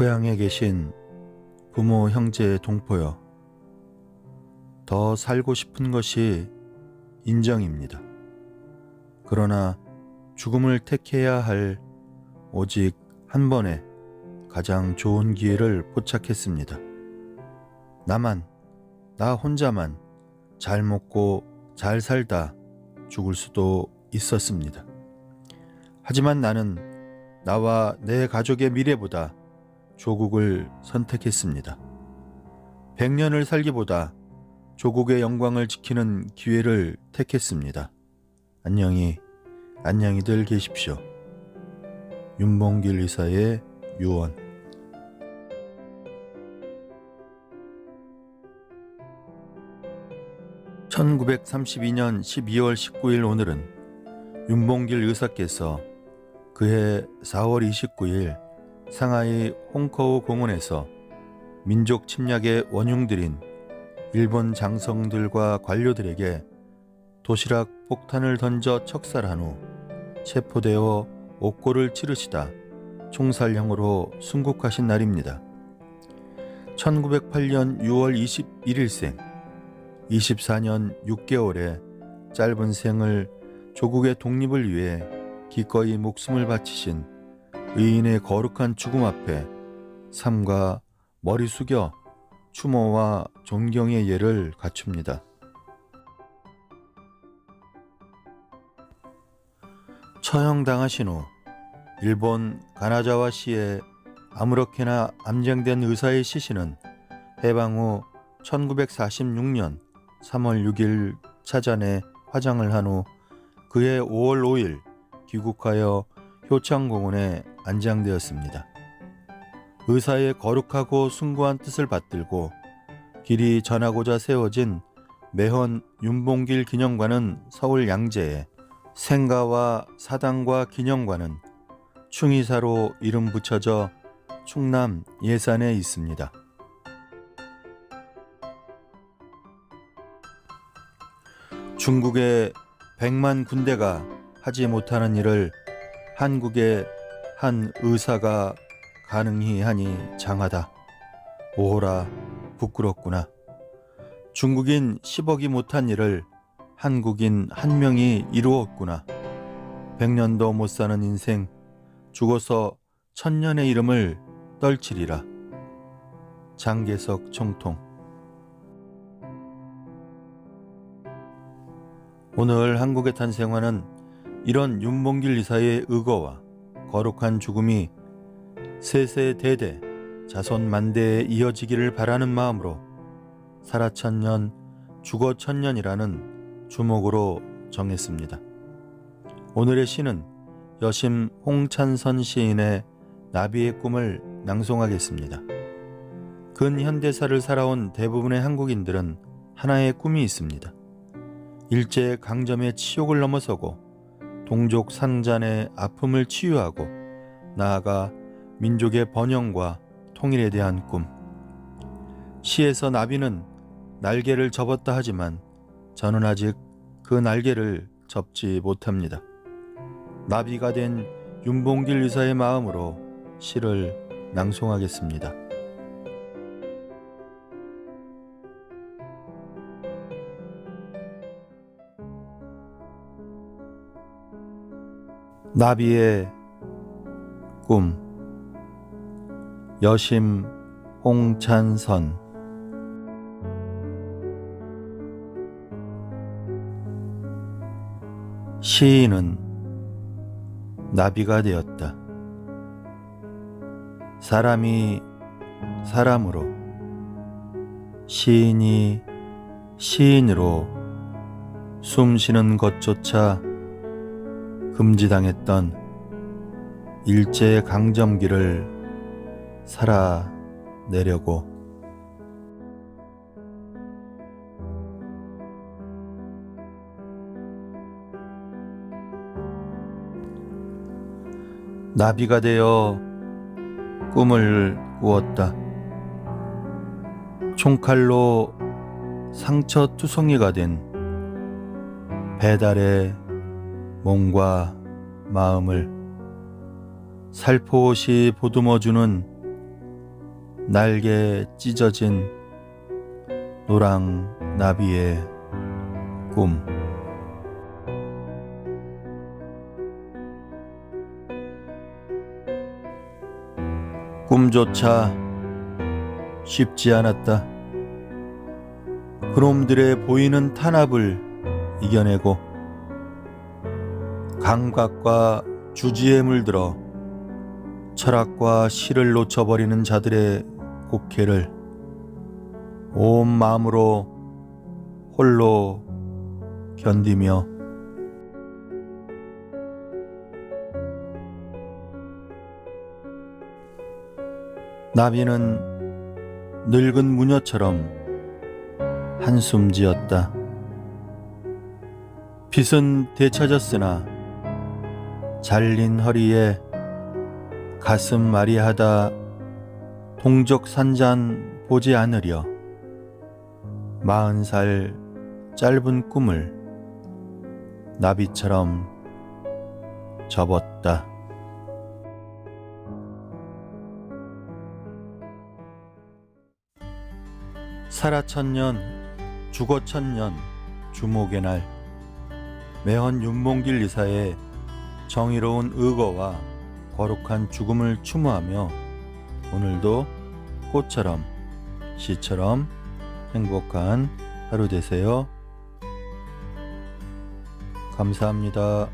고향에 계신 부모, 형제, 동포여. 더 살고 싶은 것이 인정입니다. 그러나 죽음을 택해야 할 오직 한 번의 가장 좋은 기회를 포착했습니다. 나만, 나 혼자만 잘 먹고 잘 살다 죽을 수도 있었습니다. 하지만 나는 나와 내 가족의 미래보다 조국을 선택했습니다. 100년을 살기보다 조국의 영광을 지키는 기회를 택했습니다. 안녕히 안녕히들 계십시오. 윤봉길 의사의 유언 (1932년 12월 19일) 오늘은 윤봉길 의사께서 그해 (4월 29일) 상하이 홍커우 공원에서 민족 침략의 원흉들인 일본 장성들과 관료들에게 도시락 폭탄을 던져 척살한 후 체포되어 옥고를 치르시다 총살형으로 순국하신 날입니다. 1908년 6월 21일생 24년 6개월의 짧은 생을 조국의 독립을 위해 기꺼이 목숨을 바치신 의인의 거룩한 죽음 앞에 삼가 머리 숙여 추모와 존경의 예를 갖춥니다. 처형당하신 후 일본 가나자와 시에 아무렇게나 암장된 의사의 시신은 해방 후 1946년 3월 6일 차전에 화장을 한 후 그해 5월 5일 귀국하여 효창공원에 안장되었습니다. 의사의 거룩하고 숭고한 뜻을 받들고 길이 전하고자 세워진 매헌 윤봉길 기념관은 서울 양재에 생가와 사당과 기념관은 충의사로 이름 붙여져 충남 예산에 있습니다. 중국의 백만 군대가 하지 못하는 일을 한국의 한 의사가 가능히 하니 장하다. 오호라 부끄럽구나. 중국인 10억이 못한 일을 한국인 한 명이 이루었구나. 백년도 못 사는 인생 죽어서 천년의 이름을 떨치리라. 장계석 총통 오늘 한국의 탄생화는 이런 윤봉길 이사의 의거와 거룩한 죽음이 세세대대 자손 만대에 이어지기를 바라는 마음으로 살아천년 죽어천년이라는 주목으로 정했습니다. 오늘의 시는 여심 홍찬선 시인의 나비의 꿈을 낭송하겠습니다. 근현대사를 살아온 대부분의 한국인들은 하나의 꿈이 있습니다. 일제 강점의 치욕을 넘어서고 동족 상잔의 아픔을 치유하고 나아가 민족의 번영과 통일에 대한 꿈. 시에서 나비는 날개를 접었다 하지만 저는 아직 그 날개를 접지 못합니다. 나비가 된 윤봉길 의사의 마음으로 시를 낭송하겠습니다. 나비의 꿈 여심 홍찬선 시인은 나비가 되었다. 사람이 사람으로 시인이 시인으로 숨 쉬는 것조차 금지당했던 일제 강점기를 살아내려고 나비가 되어 꿈을 꾸었다. 총칼로 상처 투성이가 된 배달의 몸과 마음을 살포시 보듬어주는 날개 찢어진 노랑 나비의 꿈. 꿈조차 쉽지 않았다. 그놈들의 보이는 탄압을 이겨내고 감각과 주지에 물들어 철학과 시를 놓쳐버리는 자들의 곡해를 온 마음으로 홀로 견디며 나비는 늙은 무녀처럼 한숨 지었다. 빛은 되찾았으나 잘린 허리에 가슴 마리하다 동적 산잔 보지 않으려 마흔 살 짧은 꿈을 나비처럼 접었다. 살아 천년, 죽어 천년, 주목의 날. 매헌 윤몽길 이사의 정의로운 의거와 거룩한 죽음을 추모하며 오늘도 꽃처럼 시처럼 행복한 하루 되세요. 감사합니다.